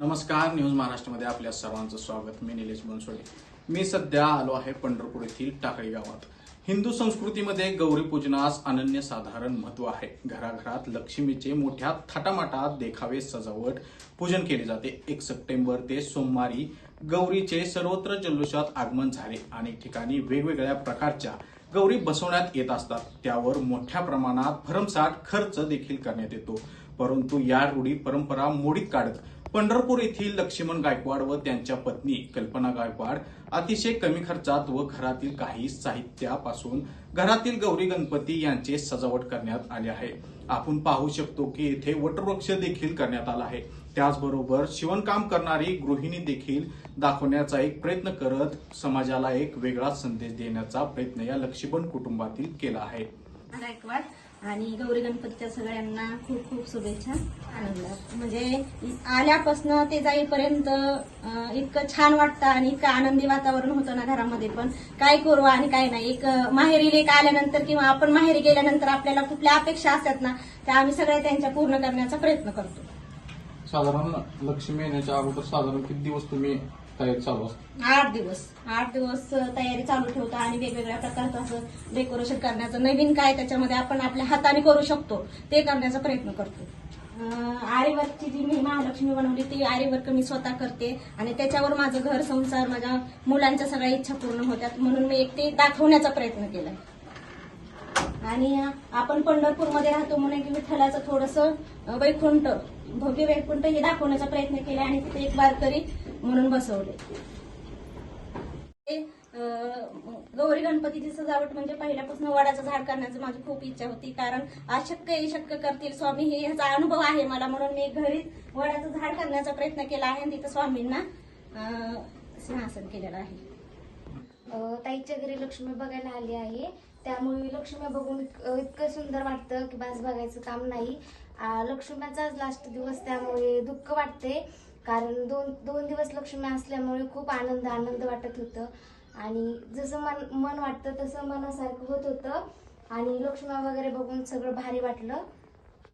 नमस्कार न्यूज महाराष्ट्रामध्ये आपल्या सर्वांचं स्वागत. मी निलेश बनसोडे. मी सध्या आलो आहे पंढरपूर येथील टाकळी गावात. हिंदू संस्कृतीमध्ये गौरी पूजनास अनन्य साधारण महत्त्व आहे. घराघरात लक्ष्मीचे मोठ्या थाटामाटात देखावे सजावट पूजन केले जाते. एक सप्टेंबर ते सोमवारी गौरीचे सर्वत्र जल्लोषात आगमन झाले. अनेक ठिकाणी वेगवेगळ्या प्रकारच्या गौरी बसवण्यात येत असतात. त्यावर मोठ्या प्रमाणात भरमसाठ खर्च देखील करण्यात येतो. परंतु या रूढी परंपरा मोडीत काढत पंढरपूर येथील लक्ष्मण गायकवाड व त्यांच्या पत्नी कल्पना गायकवाड अतिशय कमी खर्चात व घरातील काही साहित्यापासून घरातील गौरी गणपती यांचे सजावट करण्यात आले आहे. आपण पाहू शकतो की येथे वटवृक्ष देखील करण्यात आला आहे. त्याचबरोबर शिवणकाम करणारी गृहिणी देखील दाखवण्याचा एक प्रयत्न करत समाजाला एक वेगळा संदेश देण्याचा प्रयत्न या लक्ष्मण कुटुंबातील केला आहे. गायकवाड आणि गौरी गणपतीच्या सगळ्यांना खूप खूप शुभेच्छा. आनंद म्हणजे आल्यापासनं ते जाईपर्यंत इतकं छान वाटतं आणि इतकं आनंदी वातावरण होतं ना घरामध्ये पण. काय करू आणि काय नाही. एक माहेरी लेख आल्यानंतर किंवा आपण माहेरी गेल्यानंतर आपल्याला कुठल्या अपेक्षा असतात ना त्या आम्ही सगळ्या त्यांच्या पूर्ण करण्याचा प्रयत्न करतो. साधारण लक्ष्मी येण्याच्या अगोदर साधारण किती दिवस तुम्ही तयारी चालू असते. आठ दिवस. आठ दिवस तयारी चालू ठेवतो आणि वेगवेगळ्या प्रकारचं असं डेकोरेशन करण्याचं नवीन काय त्याच्यामध्ये आपण आपल्या हाताने करू शकतो ते करण्याचा प्रयत्न करतो. अं, आरीवर्कची जी मी महालक्ष्मी बनवली ती आरीवर्क मी स्वतः करते आणि त्याच्यावर माझं घर संसार माझ्या मुलांच्या सगळ्या इच्छा पूर्ण होत्यात म्हणून मी एक ते दाखवण्याचा प्रयत्न केला आणि आपण पंढरपूरमध्ये राहतो म्हणून की विठ्ठलाचं थोडस वैकुंठ भव्य वैकुंठ हे दाखवण्याचा प्रयत्न केला आणि तिथे एक वारकरी म्हणून बसवले. ते, गौरी गणपतीची सजावट म्हणजे पहिल्यापासून वडाचं झाड करण्याची माझी खूप इच्छा होती. कारण अशक्य हे शक्य करतील. स्वामी हे ह्याचा अनुभव आहे मला म्हणून मी घरीच वडाचं झाड करण्याचा प्रयत्न केला आहे आणि तिथं स्वामींना सिंहासन केलेलं आहे. ताईच्या घरी लक्ष्मी बघायला आली आहे. त्यामुळे लक्ष्मी बघून इतक- इतकं सुंदर वाटतं की बास बघायचं काम नाही. लक्ष्मीचाच लास्ट दिवस त्यामुळे दुःख वाटते कारण दोन दोन दिवस लक्ष्मी असल्यामुळे खूप आनंद आनंद वाटत होतं. आणि जसं मन मन वाटतं तसं मनासारखं होत होतं. आणि लक्ष्मी वगैरे बघून सगळं भारी वाटलं.